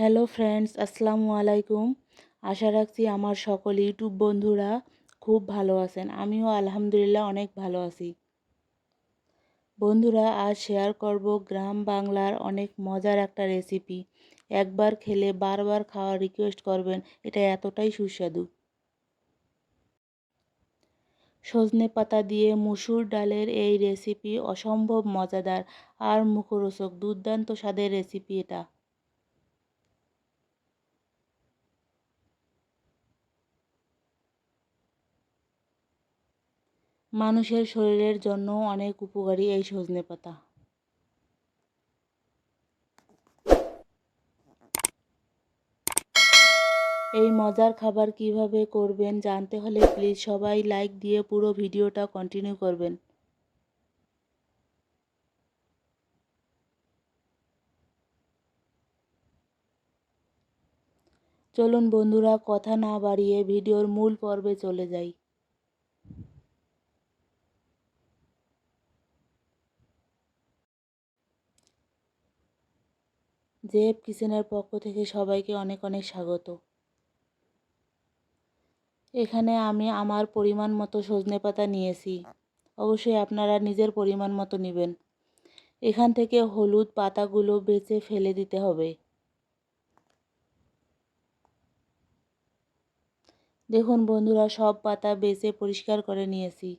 Hello friends আসসালামু আলাইকুম আশা রাখছি আমার সকল ইউটিউব বন্ধুরা খুব ভালো আছেন। আমিও আলহামদুলিল্লাহ অনেক ভালো আছি। বন্ধুরা, আজ শেয়ার করব গ্রাম বাংলার অনেক মজার একটা রেসিপি একবার খেলে বারবার খাওয়ার রিকোয়েস্ট করবেন, এটা এতটাই সুস্বাদু। সজনে পাতা দিয়ে মুসুর ডালের এই রেসিপি অসম্ভব মজাদার আর মুখরোচক, দুর্দান্ত স্বাদের রেসিপি এটা। মানুষের শরীরের জন্য অনেক উপকারী এই সজনে পাতা। এই মজার খাবার কীভাবে করবেন জানতে হলে প্লিজ সবাই লাইক দিয়ে পুরো ভিডিওটা কন্টিনিউ করবেন। চলুন বন্ধুরা, কথা না বাড়িয়ে ভিডিওর মূল পর্বে চলে যাই। জেব কিচেনের পক্ষ থেকে সবাইকে অনেক অনেক স্বাগত। এখানে আমি আমার পরিমাণ মতো সজনে পাতা নিয়েছি। অবশ্যই আপনারা নিজের পরিমাণ মতো নেবেন। এখান থেকে হলুদ পাতাগুলো বেছে ফেলে দিতে হবে। দেখুন বন্ধুরা, সব পাতা বেছে পরিষ্কার করে নিয়েছি।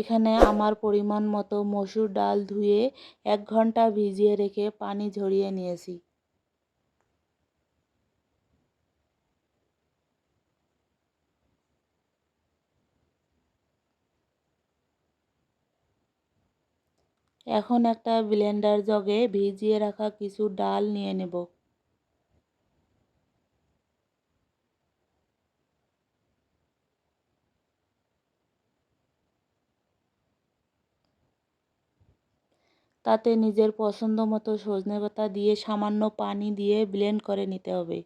এখানে আমার পরিমাণ মতো মসুর ডাল ধুয়ে এক ঘণ্টা ভিজিয়ে রেখে পানি ঝরিয়ে নিয়েছি। এখন একটা ব্লেন্ডার জগে ভিজিয়ে রাখা কিছু ডাল নিয়ে নেব। তাতে নিজের পছন্দ মতো সজনে পাতা দিয়ে সামান্য পানি দিয়ে ব্লেন্ড করে নিতে হবে।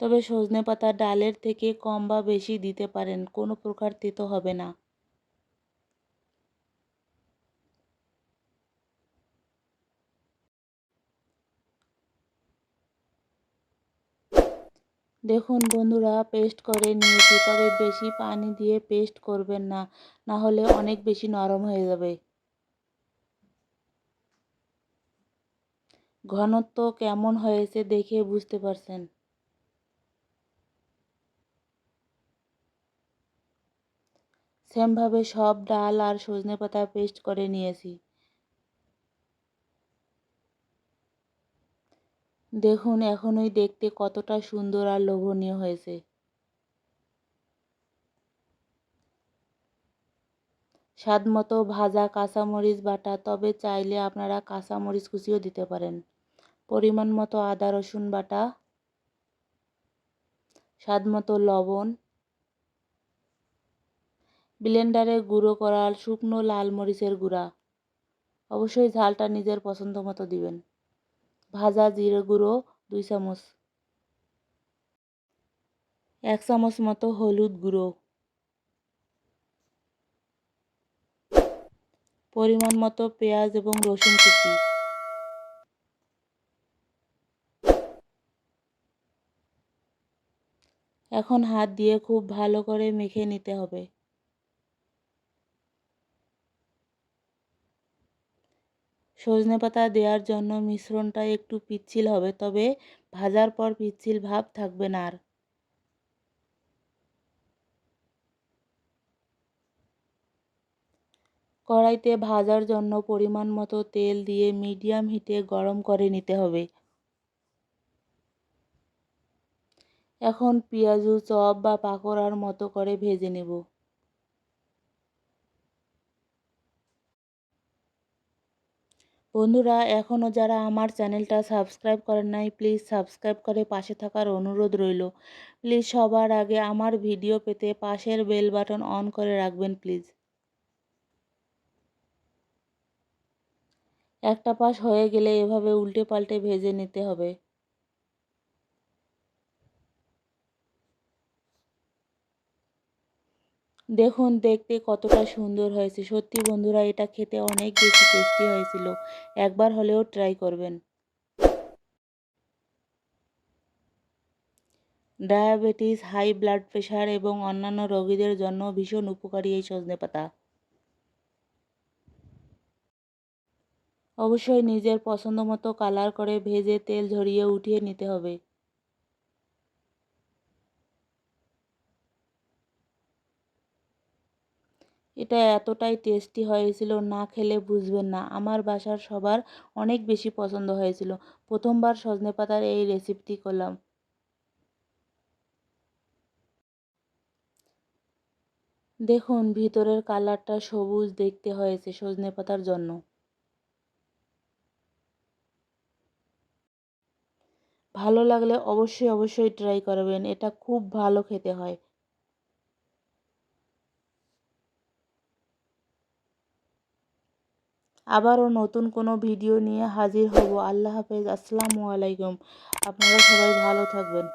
তবে সজনে পাতা ডালের থেকে কম বা বেশি দিতে পারেন, কোনো প্রকার তেতো হবে না। দেখুন বন্ধুরা, পেস্ট করে নিয়েছি, তবে বেশি পানি দিয়ে পেস্ট করবেন না না হলে অনেক বেশি নরম হয়ে যাবে। ঘনত্ব কেমন হয়েছে দেখে বুঝতে পারছেন? সেমভাবে সব ডাল আর সজনে পাতা পেস্ট করে নিয়েছি। দেখুন, এখনই দেখতে কতটা সুন্দর আর লোভনীয় হয়েছে। স্বাদ মতো ভাজা কাঁচামরিচ বাটা, তবে চাইলে আপনারা কাঁচামরিচ কুচিও দিতে পারেন। পরিমাণ মতো আদা, রসুন বাটা স্বাদ মতো লবণ। ব্লেন্ডারে গুঁড়ো করা শুকনো লাল মরিচের গুঁড়া। অবশ্যই ঝালটা নিজের পছন্দ মতো দিবেন। ভাজা জিরে গুঁড়ো, দুই চামচ। এক চামচ মতো হলুদ গুঁড়ো। পরিমাণ মতো পেঁয়াজ এবং রসুন কুচি। এখন হাত দিয়ে খুব ভালো করে মেখে নিতে হবে। সজনে পাতা দেওয়ার জন্য মিশ্রণটা একটু পিচ্ছিল হবে, তবে ভাজার পর পিচ্ছিল ভাব থাকবে না আর। কড়াইতে ভাজার জন্য পরিমাণ মতো তেল দিয়ে মিডিয়াম হিটে গরম করে নিতে হবে। এখন পেঁয়াজু, চপ বা পাকোড়ার মতো করে ভেজে নেব। বন্ধুরা, এখনও যারা আমার চ্যানেলটা সাবস্ক্রাইব করেন নাই, প্লিজ সাবস্ক্রাইব করে পাশে থাকার অনুরোধ রইল। প্লিজ সবার আগে আমার ভিডিও পেতে পাশের বেল বাটন অন করে রাখবেন, প্লিজ। একটা পাশ হয়ে গেলে এভাবে উল্টে পাল্টে ভেজে নিতে হবে। দেখুন, দেখতে কতটা সুন্দর হয়েছে। সত্যি বন্ধুরা, এটা খেতে অনেক বেশি টেস্টি হয়েছিল। একবার হলেও ট্রাই করবেন। ডায়াবেটিস হাই ব্লাড প্রেশার এবং অন্যান্য রোগীদের জন্য ভীষণ উপকারী এই সজনে পাতা। অবশ্যই নিজের পছন্দ মতো কালার করে ভেজে তেল ঝরিয়ে উঠিয়ে নিতে হবে। এটা এতটাই টেস্টি হয়েছিল, না খেলে বুঝবেন না। আমার বাসার সবার অনেক বেশি পছন্দ হয়েছিল। প্রথমবার সজনে পাতার এই রেসিপিটি করলাম। দেখুন, ভিতরের কালারটা সবুজ দেখতে হয়েছে সজনে পাতার জন্য। ভালো লাগলে অবশ্যই অবশ্যই ট্রাই করবেন। এটা খুব ভালো খেতে হয়। আবারও নতুন কোনো ভিডিও নিয়ে হাজির হব। আল্লাহ হাফেজ। আসসালামু আলাইকুম। আপনারা সবাই ভালো থাকবেন।